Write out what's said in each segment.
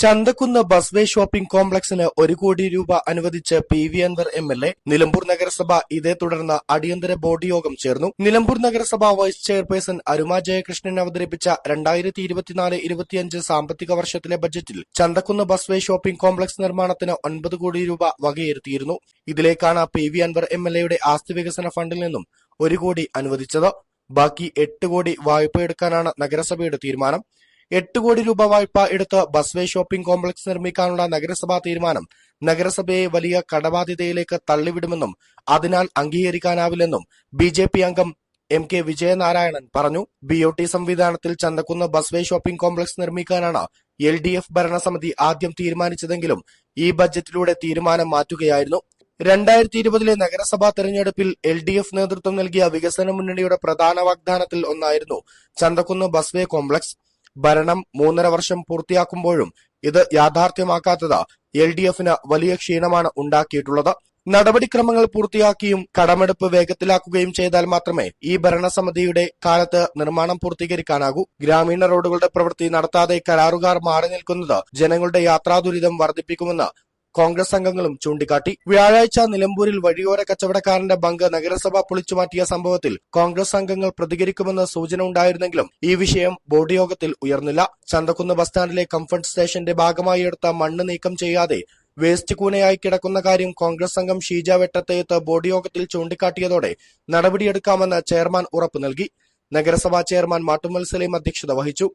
Chanthakkunnu busway shopping കോംപ്ലക്സിന് ഒരു കോടി രൂപ അനുവദിച്ച് P V Anvar M L A Nilambur നഗരസഭ ഇതേ തുടർന്ന് അടിയന്തര ബോർഡ് യോഗം ചേർന്നു. നിലമ്പൂർ നഗരസഭ വൈസ് ചെയർപേഴ്സൺ അരുമ ജയകൃഷ്ണൻ അവതരിപ്പിച്ച രണ്ടായിരത്തി ഇരുപത്തിനാല് ഇരുപത്തിയഞ്ച് സാമ്പത്തിക വർഷത്തിലെ ബജറ്റിൽ ചന്തക്കുന്ന് ബസ്വേ ഷോപ്പിംഗ് കോംപ്ലക്സ് നിർമ്മാണത്തിന് ഒൻപത് കോടി രൂപ വകയിരുത്തിയിരുന്നു. ഇതിലേക്കാണ് P V Anvar M L എയുടെ ആസ്തി വികസന ഫണ്ടിൽ നിന്നും ഒരു കോടി അനുവദിച്ചത്. ബാക്കി എട്ട് കോടി വായ്പ എടുക്കാനാണ് നഗരസഭയുടെ തീരുമാനം. എട്ട് കോടി രൂപ വായ്പ എടുത്ത് ബസ്വേ ഷോപ്പിംഗ് കോംപ്ലക്സ് നിർമ്മിക്കാനുള്ള നഗരസഭാ തീരുമാനം നഗരസഭയെ വലിയ കടബാധ്യതയിലേക്ക് തള്ളിവിടുമെന്നും അതിനാൽ അംഗീകരിക്കാനാവില്ലെന്നും ബി ജെ പി അംഗം എം കെ വിജയനാരായണൻ പറഞ്ഞു. ബി ഒ ടി സംവിധാനത്തിൽ ചന്തക്കുന്ന് ബസ്വേ ഷോപ്പിംഗ് കോംപ്ലക്സ് നിർമ്മിക്കാനാണ് എൽ ഡി എഫ് ഭരണസമിതി ആദ്യം തീരുമാനിച്ചതെങ്കിലും ഈ ബജറ്റിലൂടെ തീരുമാനം മാറ്റുകയായിരുന്നു. രണ്ടായിരത്തി ഇരുപതിലെ നഗരസഭാ തെരഞ്ഞെടുപ്പിൽ എൽ ഡി എഫ് നേതൃത്വം നൽകിയ വികസന മുന്നണിയുടെ പ്രധാന വാഗ്ദാനത്തിൽ ഒന്നായിരുന്നു ചന്തക്കുന്ന് ബസ്വേ കോംപ്ലക്സ്. ഭരണം മൂന്നര വർഷം പൂർത്തിയാക്കുമ്പോഴും ഇത് യാഥാർത്ഥ്യമാക്കാത്തത് എൽ ഡി എഫിന് വലിയ ക്ഷീണമാണ് ഉണ്ടാക്കിയിട്ടുള്ളത്. നടപടിക്രമങ്ങൾ പൂർത്തിയാക്കിയും കടമെടുപ്പ് വേഗത്തിലാക്കുകയും ചെയ്താൽ മാത്രമേ ഈ ഭരണസമിതിയുടെ കാലത്ത് നിർമ്മാണം പൂർത്തീകരിക്കാനാകൂ. ഗ്രാമീണ റോഡുകളുടെ പ്രവൃത്തി നടത്താതെ കരാറുകാർ മാറി നിൽക്കുന്നത് ജനങ്ങളുടെ യാത്രാ ദുരിതം വർദ്ധിപ്പിക്കുമെന്ന് കോൺഗ്രസ് അംഗങ്ങളും ചൂണ്ടിക്കാട്ടി. വ്യാഴാഴ്ച നിലമ്പൂരിൽ വഴിയോര കച്ചവടക്കാരന്റെ ബങ്ക് നഗരസഭ പൊളിച്ചുമാറ്റിയ സംഭവത്തിൽ കോൺഗ്രസ് അംഗങ്ങൾ പ്രതികരിക്കുമെന്ന് സൂചന ഉണ്ടായിരുന്നെങ്കിലും ഈ വിഷയം ബോർഡ് യോഗത്തിൽ ഉയർന്നില്ല. ചന്തക്കുന്ന് ബസ് സ്റ്റാൻഡിലെ കംഫർട്ട് സ്റ്റേഷന്റെ ഭാഗമായി എടുത്ത മണ്ണ് നീക്കം ചെയ്യാതെ വേസ്റ്റ് കൂനയായി കിടക്കുന്ന കാര്യം കോൺഗ്രസ് അംഗം ഷീജ വെട്ടത്തേത്ത് ബോർഡ് യോഗത്തിൽ ചൂണ്ടിക്കാട്ടിയതോടെ നടപടിയെടുക്കാമെന്ന് ചെയർമാൻ ഉറപ്പു നൽകി. നഗരസഭാ ചെയർമാൻ മാട്ടുമൽ സലീം അധ്യക്ഷത വഹിച്ചു.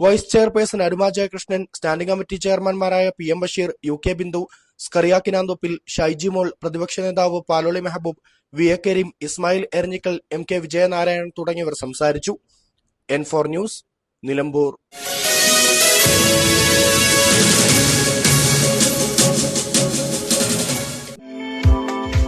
Vice chairperson Aruma Jayakrishnan standing committee ചെയർമാൻമാരായ P M Basheer U K Bindu സ്കറിയാക്കിനാന്തോപ്പിൽ Shaiji Mol പ്രതിപക്ഷ നേതാവ് Paloli Mehaboob V A Kareem Ismail Eranjikkal M K Vijayanarayanan തുടങ്ങിയവർ സംസാരിച്ചു. N four news Nilambur.